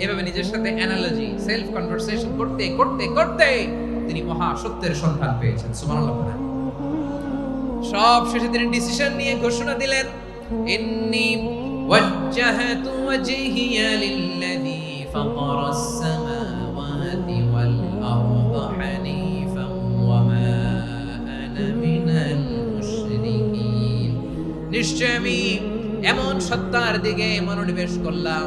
এভাবে নিজের সাথে অ্যানালজি সেলফ কনভারসেশন করতে করতে করতে তিনি মহা সত্যের সন্ধান পেয়েছেন। সুবহানাল্লাহ। সব শেষে তিনি ডিসিশন নিয়ে ঘোষণা দিলেন, ইন্নি সামাওয়াতি ওয়াল আরদা হানিফান ওয়া মা আনা মিনাল মুশরিকিন। নিশ্চয় আমি এমন সত্তার দিকে মনোনিবেশ করলাম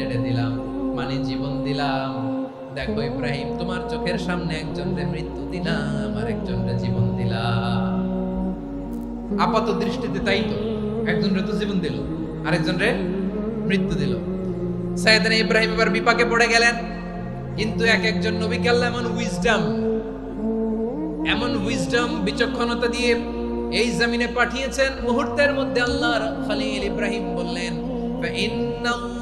ছেড়ে দিলাম মানে জীবন দিলাম। দেখো ইব্রাহিম, তোমার চোখের সামনে একজনরে মৃত্যু দিলাম আর একজনরে জীবন দিলাম। আপাত দৃষ্টিতে তাই তো, একজনরে তো জীবন দিল, আরেকজনরে মৃত্যু দিল। সাইদানা ইব্রাহিম এবার বিপাকে পড়ে গেলেন, কিন্তু এক একজন নবী আল্লাহ এমন উইজডম এমন উইজডম বিচক্ষণতা দিয়ে এই জমিনে পাঠিয়েছেন। মুহূর্তের মধ্যে আল্লাহর খলিল ইব্রাহিম বললেন, ফা ইন্নাল্লাহ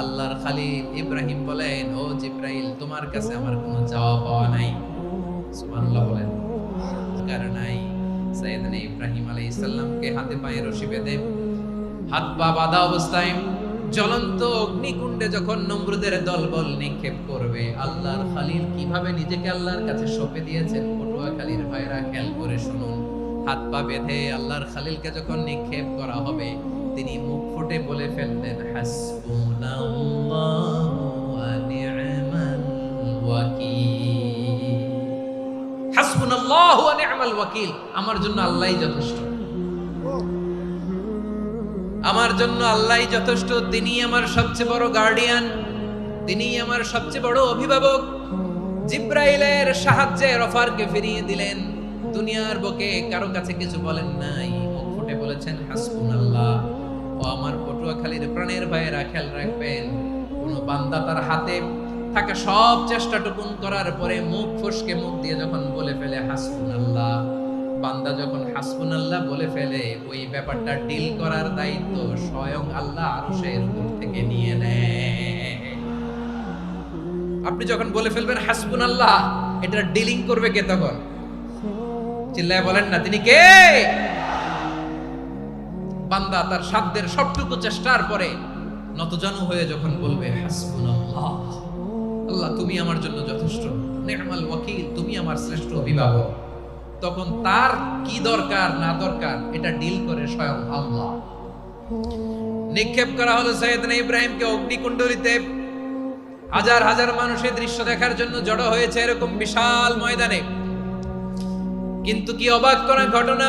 আল্লাহর খালিল ইব্রাহিম বলেন, ও জিব্রাইল, তোমার কাছে আমার কোনো চাওয়া পাওয়া নাই। সুবহানাল্লাহ বলেন। কারণ নাই? সাইয়েদনা ইব্রাহিম আলাইহিস সালামকে হাতে পায়ে রশি বেঁধে হাত পা বাঁধা অবস্থায় জ্বলন্ত অগ্নিকুণ্ডে যখন নমরুদের দলবল নিক্ষেপ করবে, আল্লাহর খালিল কীভাবে নিজেকে আল্লাহর কাছে সঁপে দিয়েছেন? পটুয়াখালীর ভাইরা খেয়াল করে শুনুন। হাত পা বেঁধে আল্লাহর খালিলকে যখন নিক্ষেপ করা হবে তিনি মুখ ফুটে বলে ফেললেন, হাসবুনাল্লাহু ওয়াকিল। হাসবুনাল্লাহু ওয়া আমার জন্য আল্লাহই যথেষ্ট। আমার জন্য আল্লাহই যথেষ্ট। তিনি আমার সবচেয়ে বড় গার্ডিয়ান তিনি আমার সবচেয়ে বড় অভিভাবক। জিব্রাইলের সাহায্যে রফারকে ফিরিয়ে দিলেন। দুনিয়ার বুকে কারও কাছে কিছু বলেন নাই। মুখ ফুটে বলেছেন হাসবুন আল্লাহ ও আমার পটুয়াখালীর প্রাণের ভাইয়েরা খেয়াল রাখবেন, কোন বান্দা তার হাতে থাকা সব চেষ্টা টুকুন করার পরে মুখ ফসকে মুখ দিয়ে যখন বলে ফেলে হাসবুন আল্লাহ বান্দা যখন হাসবুন আল্লাহ বলে ফেলে, ওই ব্যাপারটা ডিল করার দায়িত্ব স্বয়ং আল্লাহ আরশের উপর থেকে নিয়ে নেয়। আপনি যখন বলে ফেলবেন হাসবুন আল্লাহ এটা ডিলিং করবে কে তখন? চিল্লায় বলেন না, তিনি কে? বান্দা তার সাধ্যের সবটুকু চেষ্টার পরে নতজানু হয়ে যখন বলবে আল্লাহ তুমি আমার জন্য যথেষ্ট। নেহমাল ওয়াকিল, তুমি আমার শ্রেষ্ঠ অভিভাবক। তখন তার কি দরকার, না দরকার, এটা ডিল করে স্বয়ং আল্লাহ। নিক্ষেপ করা হলো সৈয়দনা ইব্রাহিমকে অগ্নিকুণ্ডলিতে। হাজার হাজার মানুষের দৃশ্য দেখার জন্য জড়ো হয়েছে এরকম বিশাল ময়দানে। কিন্তু কি অবাক করা ঘটনা?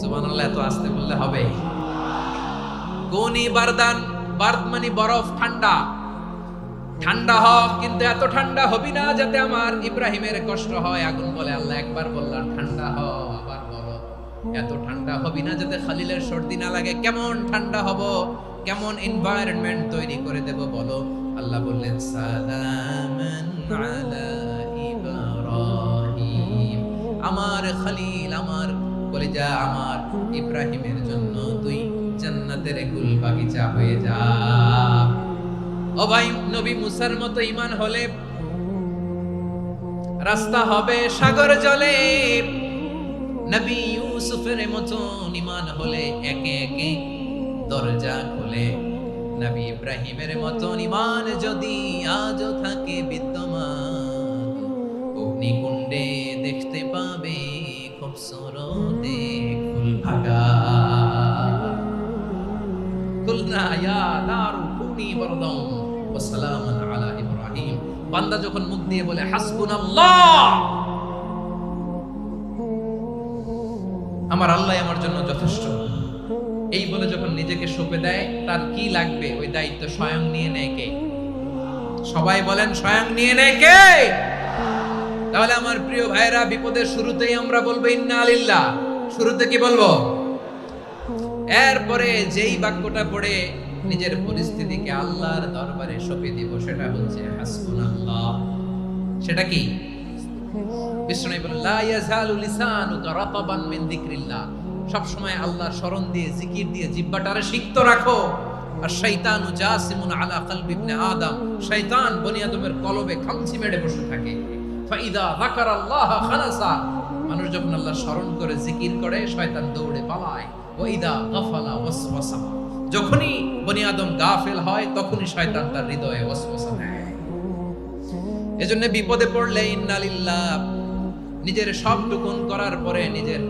সুবহানাল্লাহ, এত বললে হবে। মানে বরফ, ঠান্ডা। ঠান্ডা কিন্তু এত ঠান্ডা হবি না যাতে আমার ইব্রাহিমের কষ্ট হয়। আগুন বলে আল্লাহ একবার বললাম, ঠান্ডা হ আবার বলো। এত ঠান্ডা হবি না যাতে খালিলের সর্দি না লাগে। কেমন ঠান্ডা হব? কেমন এনভায়রনমেন্ট তৈরি করে দেব বলো? আল্লাহ বললেন, সালামান আলা ইব্রাহিম। আমার খালিল, আমার কলিজা আমার ইব্রাহিমের জন্য, তুই জান্নাতের গুল বাগিচা হয়ে যা। ও ভাই, নবী মুসার মতো ইমান হলে রাস্তা হবে সাগর জলে। নবী ইউসুফের মতো ইমান হলে একে একে দরজা খুলে। নবী ইব্রাহিমের মতো ইমান যদি আজও থাকে বিদ্যমান, অগ্নিকুণ্ডে খুব ফুল বান্দা যখন মুখ দিয়ে বলে, হাসবুনাল্লাহ! আমার আল্লাহ আমার জন্য যথেষ্ট। এই বলে যখন নিজেকে সঁপে দেয়, তার কি লাগবে? ওই দায়িত্ব স্বয়ং নিয়ে নেয় কে? সবাই বলেন, স্বয়ং নিয়ে নেয় কে? তাহলে আমার প্রিয় ভাইরা বিপদের শুরুতেই আমরা বলব, ইন্না আলিল্লাহ শুরুতে কি বলব? এরপরে যেই বাক্যটা পড়ে, নিজের পরিস্থিতিকে আল্লাহর দরবারে সঁপে দিব, সেটা হচ্ছে, হাসবুনাল্লাহ। সেটা কি? বিষ্ণু বলেন, লা ইয়াজালু লিসানুকা রাতাবান মিন যিকরিল্লাহ। সব সময় আল্লাহর স্মরণ দিয়ে, জিকির দিয়ে, জিহ্বাটারে সিক্ত রাখো। আর শয়তানু জাসিমুন আলা কলবি ইবনে আদম। শয়তান বনি আদমের কলবে খামচি মেরে বসে থাকে। ফাইদা যাকারাল্লাহ খানাসা মানুষ যখন আল্লাহ স্মরণ করে, জিকির করে, শয়তান দৌড়ে পালায়। ওয়াইদা ওয়াসওয়াসা। যখনই বনি আদম গাফেল হয়, তখনই শয়তান তার হৃদয়ে ওয়াসওয়াসা এজন্য বিপদে পড়লে ইন্নালিল্লাহ, নিজের সব টুকুন করার পরে, নিজের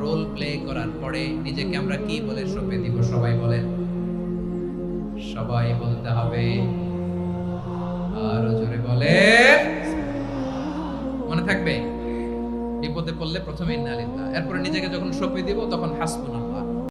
রোল প্লে করার পরে, নিজেকে আমরা কি বলে সঁপে দিব, সবাই বলেন। সবাই বলতে হবে। আরও জোরে বলে মনে থাকবে? বিপদে পড়লে প্রথমে ইন্না আলিল্লাহ এরপরে নিজেকে যখন সঁপে দিব তখন হাসবুন